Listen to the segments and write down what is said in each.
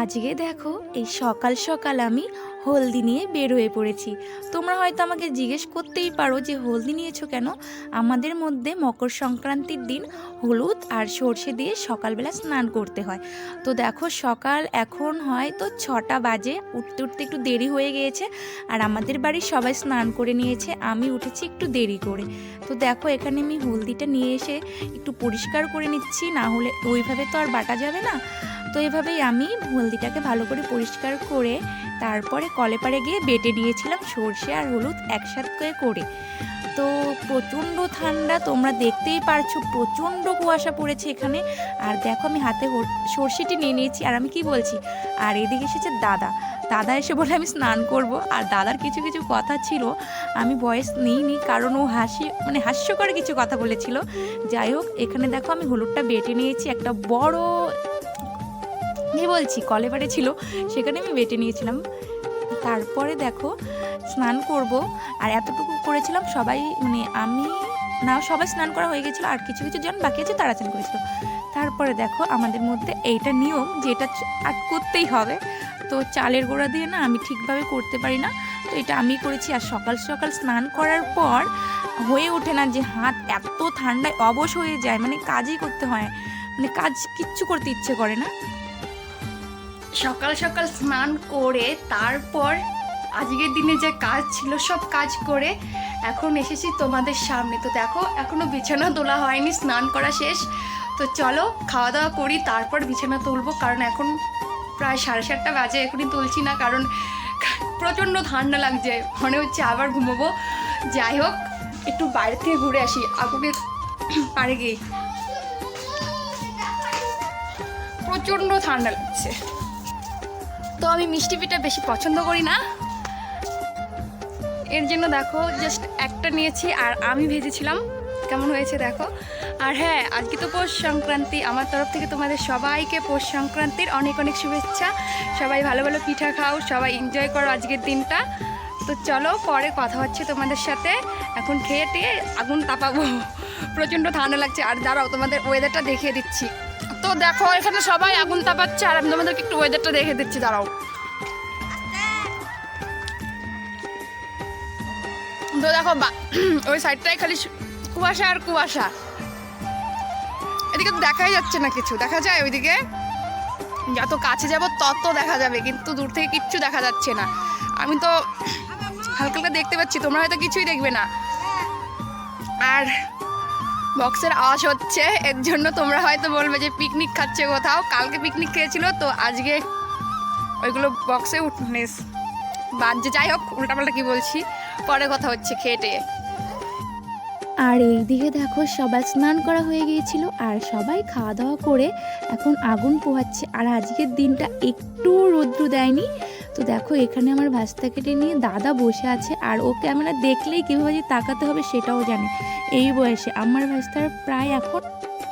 আজকে দেখো, এই সকাল সকাল আমি হলদি নিয়ে বের হয়ে পড়েছি। তোমরা হয়তো আমাকে জিজ্ঞেস করতেই পারো যে হলদি নিয়েছো কেন? আমাদের মধ্যে মকর সংক্রান্তির দিন হলুদ আর সর্ষে দিয়ে সকালবেলা স্নান করতে হয়। তো দেখো, সকাল এখন হয় তো ছটা বাজে, উঠতে উঠতে একটু দেরি হয়ে গিয়েছে আর আমাদের বাড়ির সবাই স্নান করে নিয়েছে, আমি উঠেছি একটু দেরি করে। তো দেখো, এখানে আমি হলদিটা নিয়ে এসে একটু পরিষ্কার করে নিচ্ছি, না হলে ওইভাবে তো আর বাটা যাবে না। তো এভাবেই আমি হলদিটাকে ভালো করে পরিষ্কার করে তারপরে কলেপারে গিয়ে বেটে নিয়েছিলাম সর্ষে আর হলুদ একসাথে করে তো প্রচণ্ড ঠান্ডা, তোমরা দেখতেই পারছ প্রচণ্ড কুয়াশা পড়েছে এখানে। আর দেখো আমি হাতে সর্ষেটি নিয়ে নিয়েছি আর আমি কি বলছি? আর এদিকে এসেছে দাদা। দাদা এসে বলে আমি স্নান করব। আর দাদার কিছু কিছু কথা ছিল, আমি বয়স নিইনি কারণ ও হাসি মানে হাস্যকর কিছু কথা বলেছিল। যাই হোক, এখানে দেখো আমি হলুদটা বেটে নিয়েছি, একটা বড় কি বলছি কলেবারে ছিল, সেখানে আমি বেটে নিয়েছিলাম। তারপরে দেখো, স্নান করব, আর এতটুকু করেছিলাম, সবাই মানে আমি না, সবাই স্নান করা হয়ে গেছিল, আর কিছু কিছু জন বাকি আছে তারা স্নান করেছিল। তারপরে দেখো, আমাদের মধ্যে এইটা নিয়ম যে এটা আর করতেই হবে। তো চালের গোড়া দিয়ে না, আমি ঠিকভাবে করতে পারি না। তো এটা আমি করেছি, আর সকাল সকাল স্নান করার পর হয়ে ওঠে না যে হাত এত ঠান্ডায় অবশ হয়ে যায় মানে কাজই করতে হয়। মানে কাজ কিচ্ছু করতে ইচ্ছে করে না। সকাল সকাল স্নান করে তারপর আজকের দিনে যে কাজ ছিল, সব কাজ করে এখন এসেছি তোমাদের সামনে। তো দেখো, এখনও বিছানা তোলা হয়নি, স্নান করা শেষ। তো চলো, খাওয়া দাওয়া করি, তারপর বিছানা তুলবো। কারণ এখন প্রায় সাড়ে সাতটা বাজে, এখনই তুলছি না, কারণ প্রচণ্ড ঠান্ডা লাগছে। মনে হচ্ছে আবার ঘুমোবো। যাই হোক, একটু বাইরে থেকে ঘুরে আসি। আগুনের পাড়ে গিয়ে প্রচণ্ড ঠান্ডা লাগছে। তো আমি মিষ্টি পিঠা বেশি পছন্দ করি না। এর জন্য দেখো জাস্ট একটা নিয়েছি আর আমি ভেজেছিলাম। কেমন হয়েছে দেখো। আর হ্যাঁ আজকে তো পৌষ সংক্রান্তি। আমার তরফ থেকে তোমাদের সবাইকে পৌষ সংক্রান্তির অনেক অনেক শুভেচ্ছা। সবাই ভালো ভালো পিঠা খাও, সবাই এনজয় করো আজকের দিনটা। তো চলো, পরে কথা হচ্ছে তোমাদের সাথে। এখন খেয়ে টেয়ে আগুন তাপাবো। প্রচণ্ড ঠান্ডা লাগছে। আর দাঁড়াও, তোমাদের ওয়েদারটা দেখিয়ে দিচ্ছি। তো দেখো, এখানে সবাই আগুন তাপাচ্ছে আর আমি তোমাদেরকে একটু ওয়েদারটা দেখে দিচ্ছি। দাঁড়াও। তো দেখো ওই সাইডটাই খালি কুয়াশা আর কুয়াশা। এদিকে তো দেখাই যাচ্ছে না কিছু, দেখা যায় ওইদিকে? যত কাছে যাব তত দেখা যাবে, কিন্তু দূর থেকে কিচ্ছু দেখা যাচ্ছে না। আমি তো হালকা হালকা দেখতে পাচ্ছি, তোমরা হয়তো কিছুই দেখবে না। আর বক্সের আওয়াজ হচ্ছে, এর জন্য তোমরা হয়তো বলবে যে পিকনিক খাচ্ছে কোথাও। কালকে পিকনিক খেয়েছিল, তো আজকে ওইগুলো বক্সে উঠনে বাজছে। যাই হোক, উল্টাপাল্টা কি বলছি? পরে কথা হচ্ছে খেটে। আর এইদিকে দেখো, সবাই স্নান করা হয়ে গিয়েছিল আর সবাই খাওয়া দাওয়া করে এখন আগুন পোহাচ্ছে। আর আজকের দিনটা একটু রৌদ্র দেয়নি। তো দেখো, এখানে আমার ভাস্তা কেটে নিয়ে দাদা বসে আছে আর ও ক্যামেরা দেখলেই কীভাবে যে তাকাতে হবে সেটাও জানে। এই বয়সে আমার ভাস্তার প্রায় এখন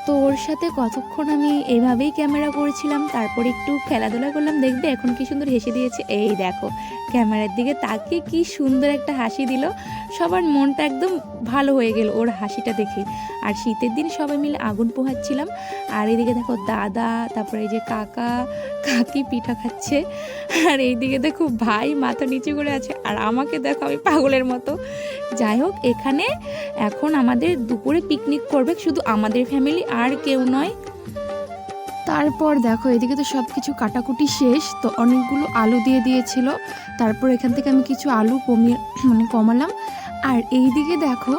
তো ওর সাথে কতক্ষণ আমি এইভাবেই ক্যামেরা করেছিলাম, তারপর একটু খেলাধুলা করলাম, দেখবে এখন কি সুন্দর হেসে দিয়েছে। এই দেখো ক্যামেরার দিকে তাকিয়ে কি সুন্দর একটা হাসি দিল। সবার মনটা একদম ভালো হয়ে গেল ওর হাসিটা দেখে। আর শীতের দিন সবাই মিলে আগুন পোহাচ্ছিলাম। আর এদিকে দেখো দাদা, তারপরে এই যে কাকা, কাকি পিঠা খাচ্ছে। আর এইদিকে দেখো ভাই মাথা নিচু করে আছে। আর আমাকে দেখো আমি পাগলের মতো। যাই হোক, এখানে এখন আমাদের দুপুরে পিকনিক করবে শুধু আমাদের ফ্যামিলি আর কেউ নয়। তারপর দেখো, এদিকে তো সব কিছু কাটাকুটি শেষ, তো অনেকগুলো আলু দিয়ে দিয়েছিল। তারপর এখান থেকে আমি কিছু আলু কমিয়ে মানে কমালাম। আর এই দিকে দেখো,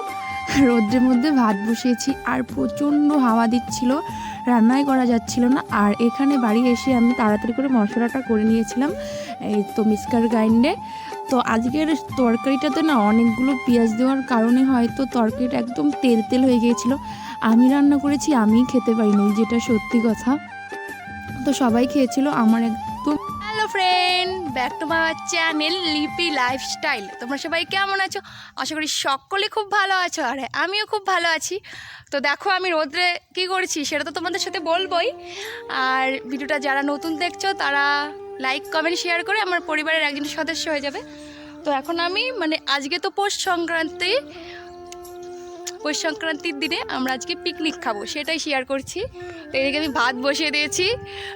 রোদ্রের মধ্যে ভাত বসিয়েছি, আর প্রচণ্ড হাওয়া দিচ্ছিল, রান্নাই করা যাচ্ছিল না। আর এখানে বাড়ি এসে আমি তাড়াতাড়ি করে মশলাটা করে নিয়েছিলাম, এই তো মিক্সকার গ্রাইন্ডে তো আজকের তরকারিটাতে না অনেকগুলো পেঁয়াজ দেওয়ার কারণে হয়তো তরকারিটা একদম তেল তেল হয়ে গিয়েছিল। আমি রান্না করেছি, আমিই খেতে পারিনি, যেটা সত্যি কথা। তো সবাই খেয়েছিল, আমার একদম hello friend back to my channel Lipi lifestyle তোমরা সবাই কেমন আছো? আশা করি সকলে খুব ভালো আছো, আর আমিও খুব ভালো আছি। তো দেখো আমি রোদ্রে কী করছি, সেটা তো তোমাদের সাথে বলবোই। আর ভিডিওটা যারা নতুন দেখছ, তারা লাইক কমেন্ট শেয়ার করে আমার পরিবারের একজন সদস্য হয়ে যাবে। তো এখন আমি মানে আজকে তো পৌষ সংক্রান্তি পৌষ সংক্রান্তির দিনে আমরা আজকে পিকনিক খাব, সেটাই শেয়ার করছি। তো এদিকে আমি ভাত বসিয়ে দিয়েছি।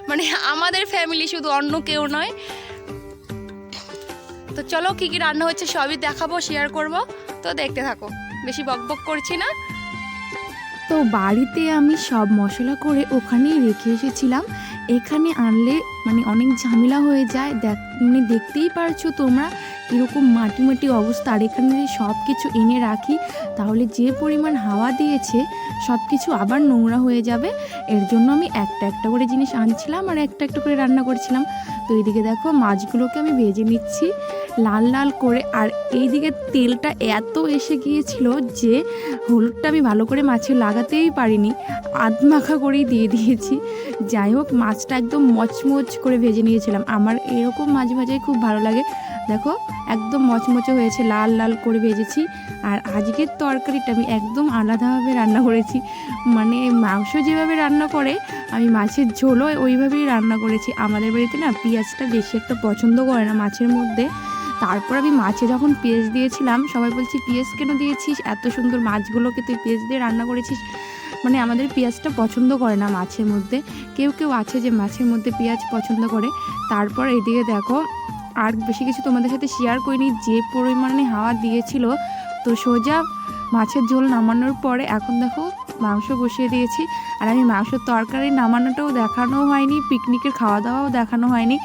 মানে আমাদের ফ্যামিলি শুধু অন্য কেউ নয়। তো চলো কী কী রান্না হচ্ছে সবই দেখাবো শেয়ার করব। তো দেখতে থাকো, বেশি বকবক করছি না। তো বাড়িতে আমি সব মশলা করে ওখানেই রেখে এসেছিলাম। এখানে আনলে মানে অনেক ঝামেলা হয়ে যায়। দেখ মানে দেখতেই পারছ তোমরা কীরকম মাটি মাটি অবস্থা, আর এখানে যদি সব কিছু এনে রাখি, তাহলে যে পরিমাণ হাওয়া দিয়েছে সব কিছু আবার নোংরা হয়ে যাবে। এর জন্য আমি একটা একটা করে জিনিস আনছিলাম আর একটা একটা করে রান্না করছিলাম। তো এইদিকে দেখো মাছগুলোকে আমি ভেজে নিচ্ছি। লাল লাল করে, আর এইদিকে তেলটা এত এসে গিয়েছিল যে হলুদটা আমি ভালো করে মাছে লাগাতেই পারিনি। আধ মাখা করেই দিয়ে দিয়েছি। যাই হোক, মাছটা একদম মচমচ করে ভেজে নিয়েছিলাম। আমার এরকম মাছ ভাজাই খুব ভালো লাগে। দেখো, একদম মচমচে হয়েছে, লাল লাল করে ভেজেছি। আর আজকের তরকারিটা আমি একদম আলাদাভাবে রান্না করেছি। মানে মাংস যেভাবে রান্না করে, আমি মাছের ঝোলও ওইভাবেই রান্না করেছি। আমাদের বাড়িতে না পেঁয়াজটা বেশি একটা পছন্দ করে না মাছের মধ্যে। তারপর আমি মাছে যখন পেঁয়াজ দিয়েছিলাম, সবাই বলছি, পেঁয়াজ কেন দিয়েছিস? এত সুন্দর মাছগুলোকে তুই পেঁয়াজ দিয়ে রান্না করেছিস। মানে আমাদের পেঁয়াজটা পছন্দ করে না মাছের মধ্যে। কেউ কেউ আছে যে মাছের মধ্যে পেঁয়াজ পছন্দ করে। তারপর এদিকে দেখো, আর বেশি কিছু তোমাদের সাথে শেয়ার করিনি, যে পরিমাণে হাওয়া দিয়েছিল, তো সোজা মাছের ঝোল নামানোর পরে এখন দেখো মাংস বসিয়ে দিয়েছি। আর আমি মাংসের তরকারি নামানোটাও দেখানো হয়নি পিকনিকের খাওয়া দাওয়াও দেখানো হয়নি।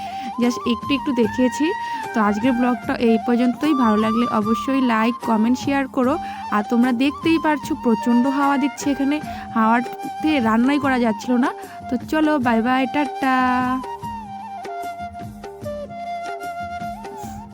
জাস্ট একটু একটু দেখিয়েছি। তো আজকের ব্লগটা এই পর্যন্তই। ভালো লাগলে অবশ্যই লাইক কমেন্ট শেয়ার করো। আর তোমরা দেখতেই পারছ, প্রচণ্ড হাওয়া দিচ্ছে এখানে। হাওয়াতে রান্নাই করা যাচ্ছিল না। তো চলো বাই বাই টাটা।